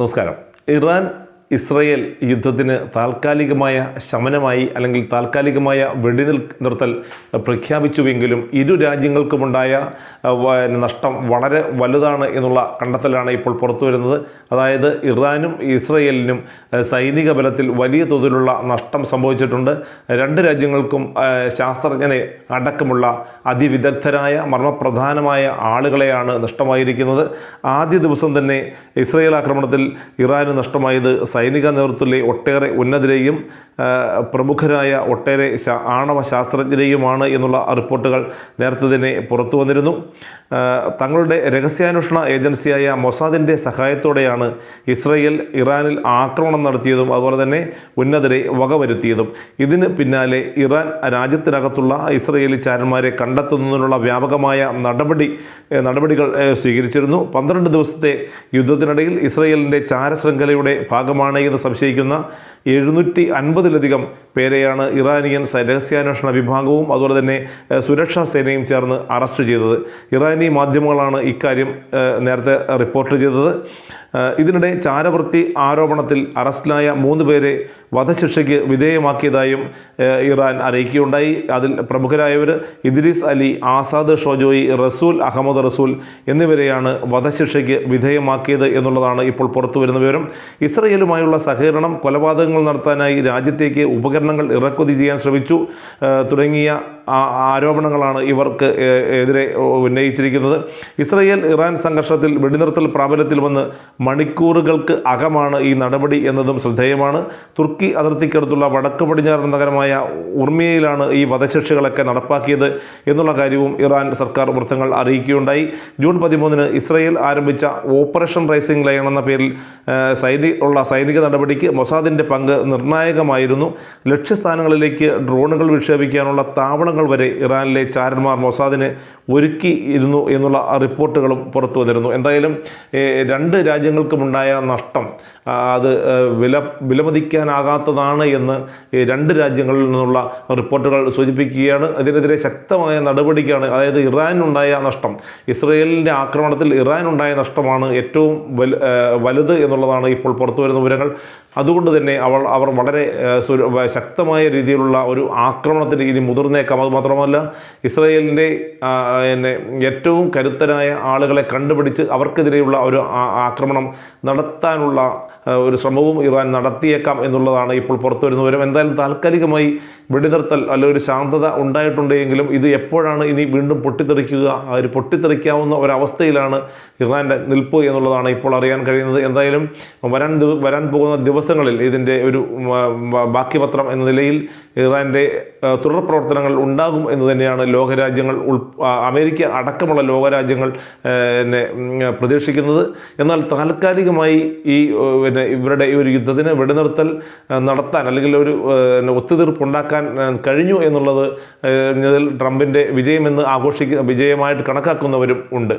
നമസ്കാരം. Iran Israel യുദ്ധത്തിന് താൽക്കാലികമായ ശമനമായി അല്ലെങ്കിൽ താൽക്കാലികമായ വെടിനിൽ നിർത്തൽ പ്രഖ്യാപിച്ചുവെങ്കിലും ഇരു രാജ്യങ്ങൾക്കുമുണ്ടായ നഷ്ടം വളരെ വലുതാണ് എന്നുള്ള കണ്ടെത്തലാണ് ഇപ്പോൾ പുറത്തു വരുന്നത്. അതായത് ഇറാനും ഇസ്രയേലിനും സൈനിക ബലത്തിൽ വലിയ തോതിലുള്ള നഷ്ടം സംഭവിച്ചിട്ടുണ്ട്. രണ്ട് രാജ്യങ്ങൾക്കും ശാസ്ത്രജ്ഞനെ അടക്കമുള്ള അതിവിദഗ്ധരായ മർമ്മപ്രധാനമായ ആളുകളെയാണ് നഷ്ടമായിരിക്കുന്നത്. ആദ്യ ദിവസം തന്നെ ഇസ്രയേൽ ആക്രമണത്തിൽ ഇറാന് നഷ്ടമായത് സൈനിക നേതൃത്വത്തിലെ ഒട്ടേറെ ഉന്നതരെയും പ്രമുഖരായ ഒട്ടേറെ ആണവ ശാസ്ത്രജ്ഞരെയുമാണ് എന്നുള്ള റിപ്പോർട്ടുകൾ നേരത്തെ തന്നെ പുറത്തു വന്നിരുന്നു. തങ്ങളുടെ രഹസ്യാന്വേഷണ ഏജൻസിയായ മൊസാദിന്റെ സഹായത്തോടെയാണ് ഇസ്രയേൽ ഇറാനിൽ ആക്രമണം നടത്തിയതും അതുപോലെ തന്നെ ഉന്നതരെ വകവരുത്തിയതും. ഇതിന് പിന്നാലെ ഇറാൻ രാജ്യത്തിനകത്തുള്ള ഇസ്രയേലി ചാരന്മാരെ കണ്ടെത്തുന്നതിനുള്ള വ്യാപകമായ നടപടി നടപടികൾ സ്വീകരിച്ചിരുന്നു. പന്ത്രണ്ട് ദിവസത്തെ യുദ്ധത്തിനിടയിൽ ഇസ്രയേലിന്റെ ചാരശൃംഖലയുടെ ഭാഗമാണ് എന്ന് സംശയിക്കുന്ന എഴുന്നൂറ്റി അൻപതിലധികം പേരെയാണ് ഇറാനിയൻ രഹസ്യാന്വേഷണ വിഭാഗവും അതുപോലെ തന്നെ സുരക്ഷാ സേനയും ചേർന്ന് അറസ്റ്റ് ചെയ്തത്. ഇറാനി മാധ്യമങ്ങളാണ് ഇക്കാര്യം നേരത്തെ റിപ്പോർട്ട് ചെയ്തത്. ഇതിനിടെ ചാരവൃത്തി ആരോപണത്തിൽ അറസ്റ്റിലായ മൂന്ന് പേരെ വധശിക്ഷയ്ക്ക് വിധേയമാക്കിയതായും ഇറാൻ അറിയിക്കുകയുണ്ടായി. അതിൽ പ്രമുഖരായവർ ഇദ്രീസ് അലി ആസാദ് ഷോജോയി റസൂൽ അഹമ്മദ് റസൂൽ എന്നിവരെയാണ് വധശിക്ഷയ്ക്ക് വിധേയമാക്കിയത് എന്നുള്ളതാണ് ഇപ്പോൾ പുറത്തു വരുന്ന വിവരം. ഇസ്രയേലുമായുള്ള സഹകരണം കൊലപാതകങ്ങൾ നടത്താനായി രാജ്യത്തേക്ക് ഉപകരണങ്ങൾ ഇറക്കുമതി ചെയ്യാൻ ശ്രമിച്ചു. തുടങ്ങിയ ആരോപണങ്ങളാണ് ഇവർക്ക് എതിരെ ഉന്നയിച്ചിരിക്കുന്നത്. ഇസ്രയേൽ ഇറാൻ സംഘർഷത്തിൽ വെടിനിർത്തൽ പ്രാബല്യത്തിൽ വന്ന് മണിക്കൂറുകൾക്ക് അകമാണ് ഈ നടപടി എന്നതും ശ്രദ്ധേയമാണ്. തുർക്കി അതിർത്തിക്കടുത്തുള്ള വടക്ക് പടിഞ്ഞാറൻ നഗരമായ ഉർമിയയിലാണ് ഈ വധശിക്ഷകളൊക്കെ നടപ്പാക്കിയത് എന്നുള്ള കാര്യവും ഇറാൻ സർക്കാർ വൃത്തങ്ങൾ അറിയിക്കുകയുണ്ടായി. ജൂൺ പതിമൂന്നിന് ഇസ്രയേൽ ആരംഭിച്ച ഓപ്പറേഷൻ റൈസിംഗ് ലൈൻ എന്ന പേരിൽ സൈനിക ഉള്ള സൈനിക നടപടിക്ക് മൊസാദിന്റെ പങ്ക് നിർണായകമായിരുന്നു. ലക്ഷ്യസ്ഥാനങ്ങളിലേക്ക് ഡ്രോണുകൾ വിക്ഷേപിക്കാനുള്ള താവളങ്ങൾ വരെ ഇറാനിലെ ചാരന്മാർ മൊസാദിന് ഒരുക്കിയിരുന്നു എന്നുള്ള റിപ്പോർട്ടുകളും പുറത്തു വന്നിരുന്നു. എന്തായാലും രണ്ട് രാജ്യങ്ങൾക്കുമുണ്ടായ നഷ്ടം അത് വില വിലമതിക്കാനാകാത്തതാണ് എന്ന് രണ്ട് രാജ്യങ്ങളിൽ നിന്നുള്ള റിപ്പോർട്ടുകൾ സൂചിപ്പിക്കുകയാണ്. ഇതിനെതിരെ ശക്തമായ നടപടിക്കാണ് അതായത് ഇറാനുണ്ടായ നഷ്ടം. ഇസ്രയേലിന്റെ ആക്രമണത്തിൽ ഇറാനുണ്ടായ നഷ്ടമാണ് ഏറ്റവും വലു വലുത് എന്നുള്ളതാണ് ഇപ്പോൾ പുറത്തു വരുന്ന വിവരങ്ങൾ. അതുകൊണ്ട് തന്നെ അവൾ അവർ വളരെ ശക്തമായ രീതിയിലുള്ള ഒരു ആക്രമണത്തിന് ഇനി മുതിർന്നേക്കാം. അത് മാത്രമല്ല ഇസ്രയേലിന്റെ പിന്നെ ഏറ്റവും കരുത്തരായ ആളുകളെ കണ്ടുപിടിച്ച് അവർക്കെതിരെയുള്ള ഒരു ആക്രമണം നടത്താനുള്ള ഒരു ശ്രമവും ഇറാൻ നടത്തിയേക്കാം എന്നുള്ളതാണ് ഇപ്പോൾ പുറത്തു വരുന്ന വിവരം. എന്തായാലും താൽക്കാലികമായി വെടിനിർത്തൽ അല്ല ഒരു ശാന്തത ഉണ്ടായിട്ടുണ്ടെങ്കിലും ഇത് എപ്പോഴാണ് ഇനി വീണ്ടും പൊട്ടിത്തെറിക്കുക ഒരു പൊട്ടിത്തെറിക്കാവുന്ന ഒരവസ്ഥയിലാണ് ഇറാന്റെ നിൽപ്പ് എന്നുള്ളതാണ് ഇപ്പോൾ അറിയാൻ കഴിയുന്നത്. എന്തായാലും വരാൻ വരാൻ പോകുന്ന ദിവസങ്ങളിൽ ഇതിന്റെ ഒരു ബാക്കിപത്രം എന്ന നിലയിൽ ഇറാന്റെ തുടർ പ്രവർത്തനങ്ങൾ ഉണ്ടാകും എന്ന് തന്നെയാണ് ലോകരാജ്യങ്ങൾ ഉൾ അമേരിക്ക അടക്കമുള്ള ലോകരാജ്യങ്ങൾ പിന്നെ പ്രതീക്ഷിക്കുന്നത്. എന്നാൽ താൽക്കാലികമായി ഈ പിന്നെ ഇവരുടെ ഈ ഒരു യുദ്ധത്തിന് വെടിനിർത്തൽ നടത്താൻ അല്ലെങ്കിൽ ഒരു ഒത്തുതീർപ്പുണ്ടാക്കാൻ കഴിഞ്ഞു എന്നുള്ളത് ട്രംപിന്റെ വിജയമെന്ന് ആഘോഷിക്കുന്ന വിജയമായിട്ട് കണക്കാക്കുന്നവരും ഉണ്ട്.